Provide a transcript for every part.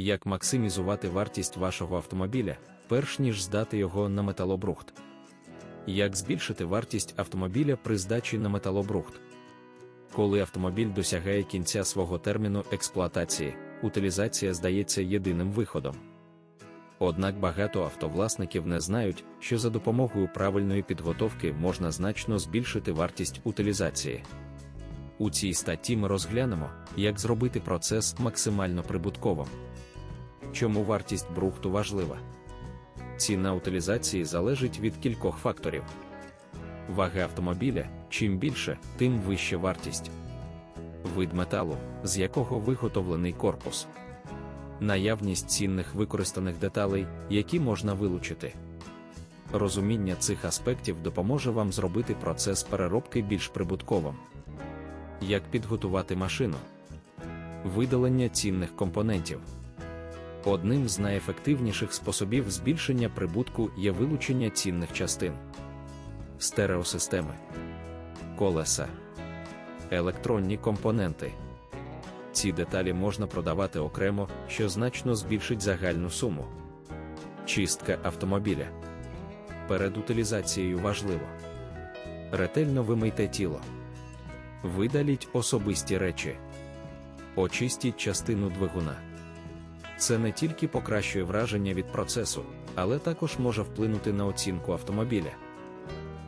Як максимізувати вартість вашого автомобіля, перш ніж здати його на металобрухт? Як збільшити вартість автомобіля при здачі на металобрухт? Коли автомобіль досягає кінця свого терміну експлуатації, утилізація здається єдиним виходом. Однак багато автовласників не знають, що за допомогою правильної підготовки можна значно збільшити вартість утилізації. У цій статті ми розглянемо, як зробити процес максимально прибутковим. Чому вартість брухту важлива? Ціна утилізації залежить від кількох факторів. Вага автомобіля чим більше, тим вища вартість. Вид металу, з якого виготовлений корпус. Наявність цінних використаних деталей, які можна вилучити. Розуміння цих аспектів допоможе вам зробити процес переробки більш прибутковим. Як підготувати машину? Видалення цінних компонентів. Одним з найефективніших способів збільшення прибутку є вилучення цінних частин, стереосистеми, колеса, електронні компоненти. Ці деталі можна продавати окремо, що значно збільшить загальну суму. Чистка автомобіля. Перед утилізацією важливо. Ретельно вимийте тіло. Видаліть особисті речі. Очистіть частину двигуна. Це не тільки покращує враження від процесу, але також може вплинути на оцінку автомобіля.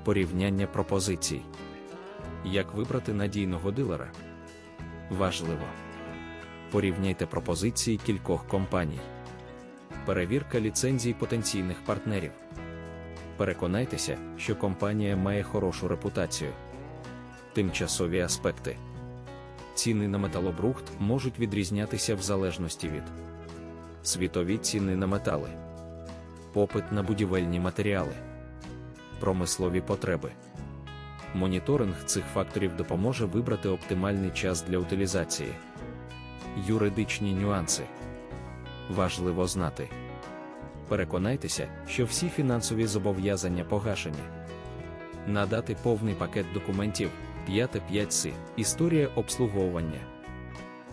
Порівняння пропозицій. Як вибрати надійного дилера? Важливо. Порівняйте пропозиції кількох компаній. Перевірка ліцензій потенційних партнерів. Переконайтеся, що компанія має хорошу репутацію. Тимчасові аспекти. Ціни на металобрухт можуть відрізнятися в залежності від світові ціни на метали, попит на будівельні матеріали, промислові потреби. Моніторинг цих факторів допоможе вибрати оптимальний час для утилізації. Юридичні нюанси важливо знати. Переконайтеся, що всі фінансові зобов'язання погашені. Надати повний пакет документів 5 си Історія обслуговування.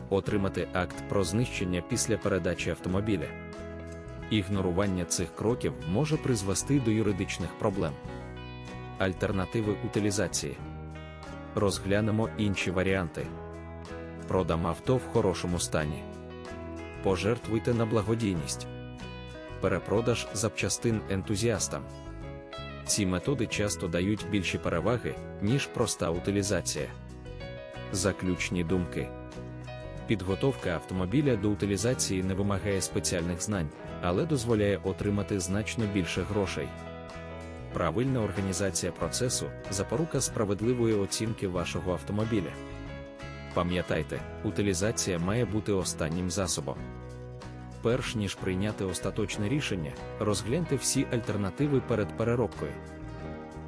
Отримати акт про знищення після передачі автомобіля. Ігнорування цих кроків може призвести до юридичних проблем. Альтернативи утилізації. Розглянемо інші варіанти. Продам авто в хорошому стані. Пожертвуйте на благодійність. Перепродаж запчастин ентузіастам. Ці методи часто дають більші переваги, ніж проста утилізація. Заключні думки. Підготовка автомобіля до утилізації не вимагає спеціальних знань, але дозволяє отримати значно більше грошей. Правильна організація процесу запорука справедливої оцінки вашого автомобіля. Пам'ятайте, утилізація має бути останнім засобом. Перш ніж прийняти остаточне рішення, розгляньте всі альтернативи перед переробкою.